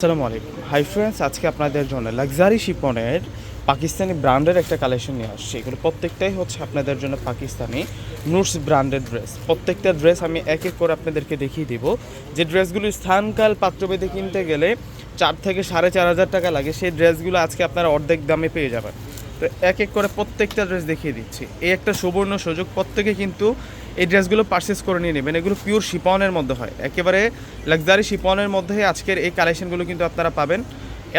আসসালামু আলাইকুম। Hi friends আজকে আপনাদের জন্য লাক্সারি শিপনের পাকিস্তানি ব্র্যান্ডের একটা কালেকশন নিয়ে আসছি। এগুলো প্রত্যেকটাই হচ্ছে আপনাদের জন্য পাকিস্তানি নুটস ব্র্যান্ডের ড্রেস প্রত্যেকটা ড্রেস আমি এক এক করে আপনাদেরকে দেখিয়ে দিব। যে ড্রেসগুলো স্থানকাল পাত্রভেদে কিনতে গেলে চার থেকে সাড়ে চার হাজার টাকা লাগে, সেই ড্রেসগুলো আজকে আপনারা অর্ধেক দামে পেয়ে যাবেন। তো এক এক করে প্রত্যেকটা ড্রেস দেখিয়ে দিচ্ছি। এই একটা সুবর্ণ সুযোগ, প্রত্যেকে কিন্তু এই ড্রেসগুলো পারচেস করে নিয়ে নেবেন। এগুলো পিওর শিপনের মধ্যে হয়। একেবারে লাক্সারি শিপনের মধ্যে আজকের এই কালেকশনগুলো কিন্তু আপনারা পাবেন।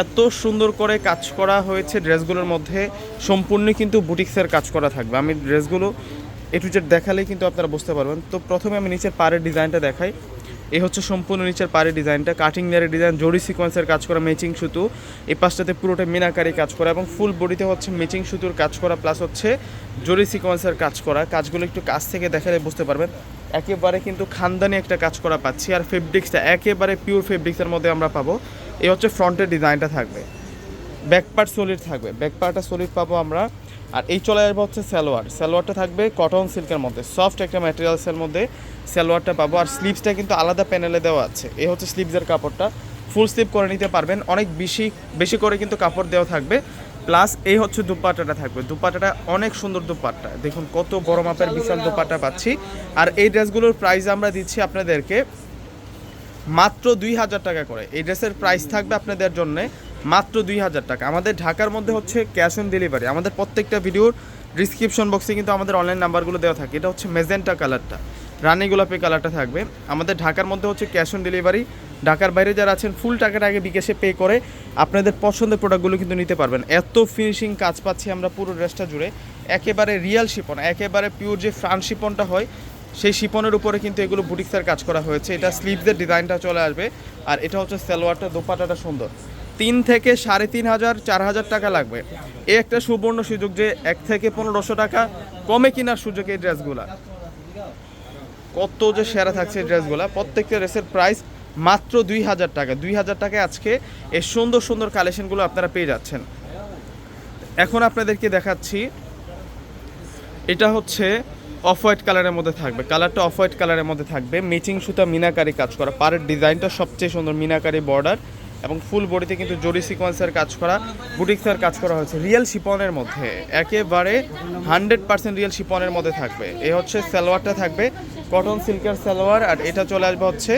এত সুন্দর করে কাজ করা হয়েছে ড্রেসগুলোর মধ্যে। সম্পূর্ণ কিন্তু বুটিক্সের কাজ করা থাকবে। আমি ড্রেসগুলো এটু জেড দেখালেই কিন্তু আপনারা বুঝতে পারবেন। তো প্রথমে আমি নিচের পাড়ের ডিজাইনটা দেখাই। এই হচ্ছে সম্পূর্ণ নিচের পাড়ের ডিজাইনটা। কাটিং নেয়ারের ডিজাইন জরি সিকোয়েন্সের কাজ করা ম্যাচিং সুতো। এই পাশটাতে পুরোটা মিনাকারি কাজ করা এবং ফুল বডিতে হচ্ছে ম্যাচিং সুতোর কাজ করা প্লাস হচ্ছে জরি সিকোয়েন্সের কাজ করা। কাজগুলো একটু কাছ থেকে দেখালে বুঝতে পারবেন। একেবারে কিন্তু খানদানি একটা কাজ করা পাচ্ছি। আর ফেব্রিক্সটা একেবারে পিওর ফেব্রিক্সের মধ্যে আমরা পাবো। এই হচ্ছে ফ্রন্টের ডিজাইনটা থাকবে। ব্যাক পার্ট সলিড থাকবে। ব্যাক পার্টটা সলিড পাবো আমরা। আর এই চলে আসবে হচ্ছে সালোয়ার। সালোয়ারটা থাকবে কটন সিল্কের মধ্যে। সফট একটা ম্যাটেরিয়ালসের মধ্যে সালোয়ারটা পাবো। আর স্লিভসটা কিন্তু আলাদা প্যানেলে দেওয়া আছে। এই হচ্ছে স্লিভসের কাপড়টা। ফুল স্লিভ করে নিতে পারবেন। অনেক বেশি বেশি করে কিন্তু কাপড় দেওয়া থাকবে। প্লাস এই হচ্ছে দুপাটাটা থাকবে। দুপাটাটা অনেক সুন্দর দুপাট্টা। দেখুন কত বড় মাপের বিশাল দুপাট্টা পাচ্ছি। আর এই ড্রেসগুলোর প্রাইস আমরা দিচ্ছি আপনাদেরকে মাত্র দুই হাজার টাকা করে। এই ড্রেসের প্রাইস থাকবে আপনাদের জন্য মাত্র দুই হাজার টাকা। আমাদের ঢাকার মধ্যে হচ্ছে ক্যাশ অন ডেলিভারি আমাদের প্রত্যেকটা ভিডিওর ডিসক্রিপশন বক্সে কিন্তু আমাদের অনলাইন নাম্বারগুলো দেওয়া থাকে। এটা হচ্ছে মেজেন্টা কালারটা রানী গোলাপি কালারটা থাকবে। আমাদের ঢাকার মধ্যে হচ্ছে ক্যাশ অন ডেলিভারি ঢাকার বাইরে যারা আছেন ফুল টাকাটা আগে বিকাশে পে করে আপনাদের পছন্দের প্রোডাক্টগুলো কিন্তু নিতে পারবেন। এত ফিনিশিং কাজ পাচ্ছি আমরা পুরো ড্রেসটা জুড়ে। একেবারে রিয়াল শিপন, একেবারে পিওর যে ফ্রান্স শিপনটা হয় সেই শিপনের উপরে কিন্তু এগুলো বুটিক্সের কাজ করা হয়েছে। এটা স্লিভসের ডিজাইনটা চলে আসবে। আর এটা হচ্ছে সালোয়ারটা দোপাটাটা সুন্দর। তিন থেকে সাড়ে তিন হাজার, চার হাজার টাকা লাগবে। এ একটা সুবর্ণ সুযোগ যে এক থেকে পনেরোশো টাকা কমে কেনার সুযোগ এই ড্রেসগুলা। কত যে সেরা থাকছে এই ড্রেসগুলা। প্রত্যেকটা ড্রেসের প্রাইস মাত্র দুই হাজার টাকা। দুই হাজার টাকায় আজকে এই সুন্দর সুন্দর কালেকশনগুলো আপনারা পেয়ে যাচ্ছেন। এখন আপনাদেরকে দেখাচ্ছি। এটা হচ্ছে অফ হোয়াইট কালারের মধ্যে থাকবে। কালারটা অফ হোয়াইট কালারের মধ্যে থাকবে। মিচিং সুতা মিনাকারি কাজ করা। পাড়ের ডিজাইনটা সবচেয়ে সুন্দর মিনাকারি বর্ডার এবং ফুল বডিতে কিন্তু জরি সিকোয়েন্সের কাজ করা, বুটিক্সের কাজ করা হয়েছে রিয়েল শিপনের মধ্যে। একেবারে হান্ড্রেড পার্সেন্ট রিয়েল শিপনের মধ্যে থাকবে। এ হচ্ছে সালোয়ারটা থাকবে, কটন সিল্কের সালোয়ার আর এটা চলে আসবে হচ্ছে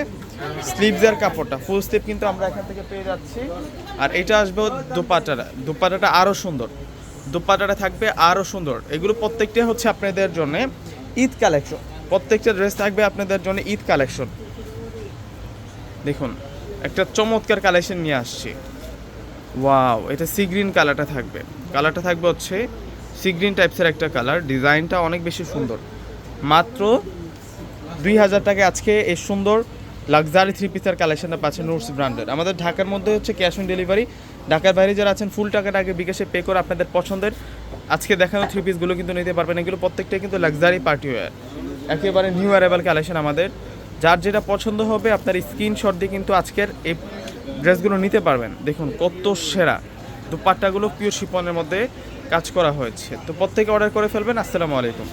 স্লিভসের কাপড়টা। ফুল স্লিভ কিন্তু আমরা এখান থেকে পেয়ে যাচ্ছি। আর এটা আসবে দুপাটাটা দুপাটাটা আরও সুন্দর। দুপাটাটা থাকবে আরও সুন্দর। এগুলো প্রত্যেকটাই হচ্ছে আপনাদের জন্য ঈদ কালেকশন। প্রত্যেকটা ড্রেস থাকবে আপনাদের জন্য ঈদ কালেকশন। দেখুন, একটা চমৎকার কালেকশন নিয়ে আসছি। ওয়াও এটা সি গ্রিন কালারটা থাকবে। কালারটা থাকবে হচ্ছে সি গ্রিন টাইপসের একটা কালার ডিজাইনটা অনেক বেশি সুন্দর। মাত্র দুই হাজার টাকা আজকে এই সুন্দর লাক্সারি থ্রি পিসের কালেকশনটা পাচ্ছেন নুটস ব্র্যান্ডের আমাদের ঢাকার মধ্যে হচ্ছে ক্যাশ অন ডেলিভারি ঢাকার বাইরে যারা আছেন ফুল টাকাটা আগে বিকাশে পে করে আপনাদের পছন্দের। আজকে দেখানো থ্রি পিসগুলো কিন্তু নিতে পারবেন। এগুলো প্রত্যেকটাই কিন্তু লাক্সারি পার্টি ওয়্যার একেবারে নিউ অ্যারাইভাল কালেকশন আমাদের। যার যেটা পছন্দ হবে, আপনার স্ক্রিনশট দিয়ে কিন্তু আজকের এই ড্রেসগুলো নিতে পারবেন। দেখুন, কত সেরা। দুপাট্টাগুলো পিওর শিপনের মধ্যে কাজ করা হয়েছে। তো প্রত্যেকে অর্ডার করে ফেলবেন। আসসালামু আলাইকুম।